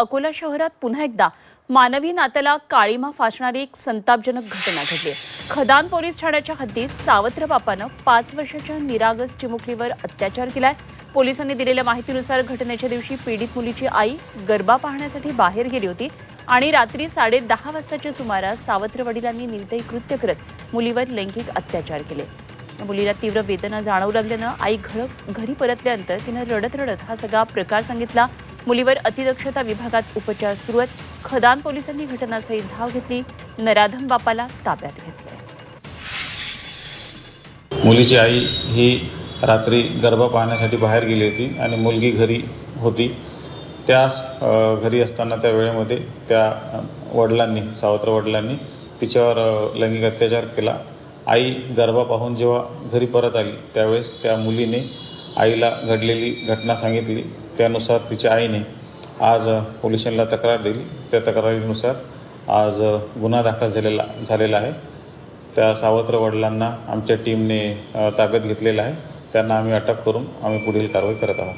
अकोला शहरात पुन्हा एकदा मानवी नात्याला काळीमा फासणारी एक संतापजनक घटना घडली. खदान पोलीस ठाण्याच्या हद्दीत सावत्र बापानं पाच वर्षाच्या निरागस चिमुकलीवर अत्याचार केलाय. पोलिसांनी दिलेल्या माहितीनुसार घटनेच्या दिवशी पीडित मुलीची आई गरबा पाहण्यासाठी बाहेर गेली होती आणि रात्री साडे दहा वाजताच्या सुमारास सावत्र वडिलांनी निर्दयी कृत्य करत मुलीवर लैंगिक अत्याचार केले. मुलीला तीव्र वेदना जाणवू लागल्यानं आई घर घरी परतल्यानंतर तिनं रडत रडत हा सगळा प्रकार सांगितला. मुलीवर अतिदक्षता विभागात उपचार सुरू आहेत. खदान पोलिसांनी घटनास्थळी धाव घेतली. नराधम बापाला ताब्यात घेतले मुलीची आई ही रात्री गरबा पाहण्यासाठी बाहेर गेली होती आणि मुलगी घरी होती. त्याच घरी असताना त्या वेळेमध्ये त्या वडिलांनी सावत्र वडिलांनी तिच्यावर लैंगिक अत्याचार केला. आई गरबा पाहून जेव्हा घरी परत आली त्यावेळेस त्या मुलीने आईला घडलेली घटना सांगितली. त्यानुसार तिच्या आईने आज अ, पोलिसांना तक्रार दिली. त्या तक्रारीनुसार आज गुन्हा दाखल झालेला झालेला आहे. त्या सावत्र वडिलांना आमच्या टीमने ताकद ताब्यात घेतलेलं आहे. त्यांना आम्ही अटक करून आम्ही पुढील कारवाई करत आहोत.